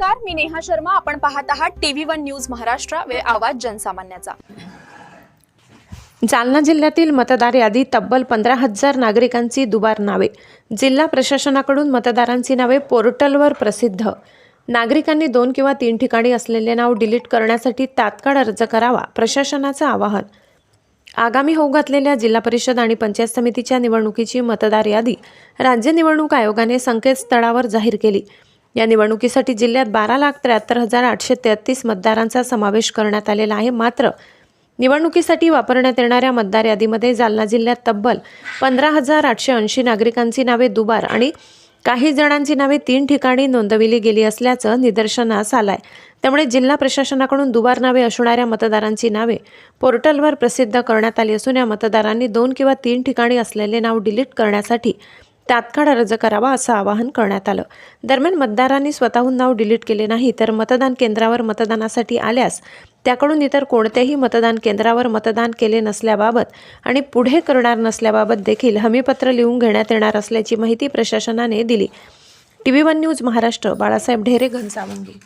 नमस्कार मी नेहा शर्मा. आपण पाहत आहात टीव्ही वन न्यूज महाराष्ट्र वे आवाज जनसामान्याचा. जालना जिल्ह्यातील मतदार यादी तब्बल पंधरा हजार नागरिकांची दुबार नावे. जिल्हा प्रशासनाकडून मतदारांची नावे पोर्टलवर प्रसिद्ध. नागरिकांनी दोन किंवा तीन ठिकाणी असलेले नाव डिलीट करण्यासाठी तात्काळ अर्ज करावा प्रशासनाचं आवाहन. आगामी होऊ घातलेल्या जिल्हा परिषद आणि पंचायत समितीच्या निवडणुकीची मतदार यादी राज्य निवडणूक आयोगाने संकेतस्थळावर जाहीर केली. या निवडणुकीसाठी जिल्ह्यात बारा लाख त्र्याहत्तर हजार आठशे तेहतीस मतदारांचा समावेश करण्यात आलेला आहे. मात्र निवडणुकीसाठी वापरण्यात येणाऱ्या मतदार यादीमध्ये जालना जिल्ह्यात तब्बल पंधरा हजार आठशे ऐंशी नागरिकांची नावे दुबार आणि काही जणांची नावे तीन ठिकाणी नोंदविली गेली असल्याचं निदर्शनास आलं आहे त्यामुळे जिल्हा प्रशासनाकडून दुबार नावे असणाऱ्या मतदारांची नावे पोर्टलवर प्रसिद्ध करण्यात आली असून या मतदारांनी दोन किंवा तीन ठिकाणी असलेले नाव डिलीट करण्यासाठी तात्काळ अर्ज करावा असं आवाहन करण्यात आलं. दरम्यान मतदारांनी स्वतःहून नाव डिलीट केले नाही तर मतदान केंद्रावर मतदानासाठी आल्यास त्याकडून इतर कोणत्याही मतदान केंद्रावर मतदान केले नसल्याबाबत आणि पुढे करणार नसल्याबाबत देखील हमीपत्र लिहून घेण्यात येणार असल्याची माहिती प्रशासनाने दिली. T V one news Maharashtra Balasaheb Dhere Ghansawangi.